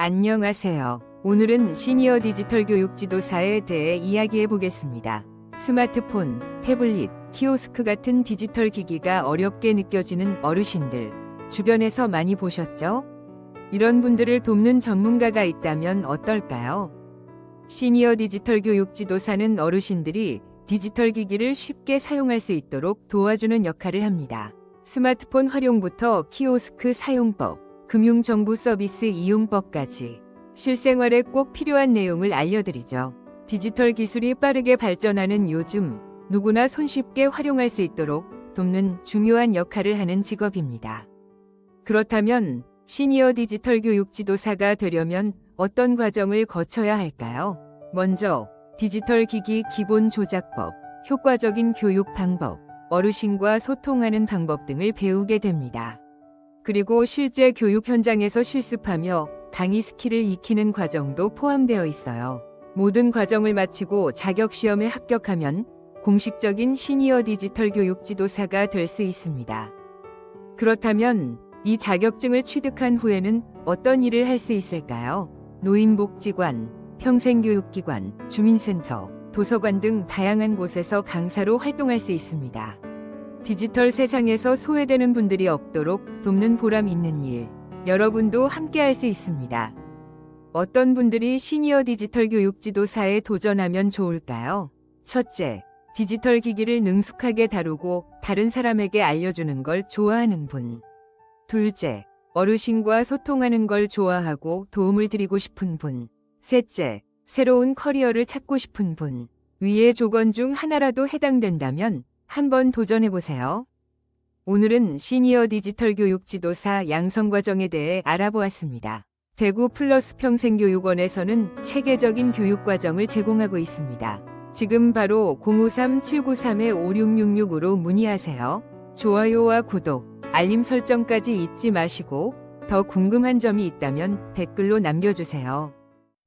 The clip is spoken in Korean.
안녕하세요. 오늘은 시니어 디지털 교육 지도사에 대해 이야기해 보겠습니다. 스마트폰, 태블릿, 키오스크 같은 디지털 기기가 어렵게 느껴지는 어르신들 주변에서 많이 보셨죠? 이런 분들을 돕는 전문가가 있다면 어떨까요? 시니어 디지털 교육 지도사는 어르신들이 디지털 기기를 쉽게 사용할 수 있도록 도와주는 역할을 합니다. 스마트폰 활용부터 키오스크 사용법, 금융정보 서비스 이용법까지 실생활에 꼭 필요한 내용을 알려드리죠. 디지털 기술이 빠르게 발전하는 요즘 누구나 손쉽게 활용할 수 있도록 돕는 중요한 역할을 하는 직업입니다. 그렇다면 시니어 디지털 교육 지도사가 되려면 어떤 과정을 거쳐야 할까요? 먼저 디지털 기기 기본 조작법, 효과적인 교육 방법, 어르신과 소통하는 방법 등을 배우게 됩니다. 그리고 실제 교육 현장에서 실습하며 강의 스킬을 익히는 과정도 포함되어 있어요. 모든 과정을 마치고 자격 시험에 합격하면 공식적인 시니어 디지털 교육 지도사가 될 수 있습니다. 그렇다면 이 자격증을 취득한 후에는 어떤 일을 할 수 있을까요? 노인복지관, 평생교육기관, 주민센터, 도서관 등 다양한 곳에서 강사로 활동할 수 있습니다. 디지털 세상에서 소외되는 분들이 없도록 돕는 보람 있는 일, 여러분도 함께 할 수 있습니다. 어떤 분들이 시니어 디지털 교육 지도사에 도전하면 좋을까요? 첫째, 디지털 기기를 능숙하게 다루고 다른 사람에게 알려주는 걸 좋아하는 분. 둘째, 어르신과 소통하는 걸 좋아하고 도움을 드리고 싶은 분. 셋째, 새로운 커리어를 찾고 싶은 분. 위의 조건 중 하나라도 해당된다면 한번 도전해 보세요. 오늘은 시니어 디지털 교육 지도사 양성 과정에 대해 알아보았습니다. 대구 플러스 평생교육원에서는 체계적인 교육 과정을 제공하고 있습니다. 지금 바로 053-793-5666으로 문의하세요. 좋아요와 구독, 알림 설정까지 잊지 마시고 더 궁금한 점이 있다면 댓글로 남겨주세요.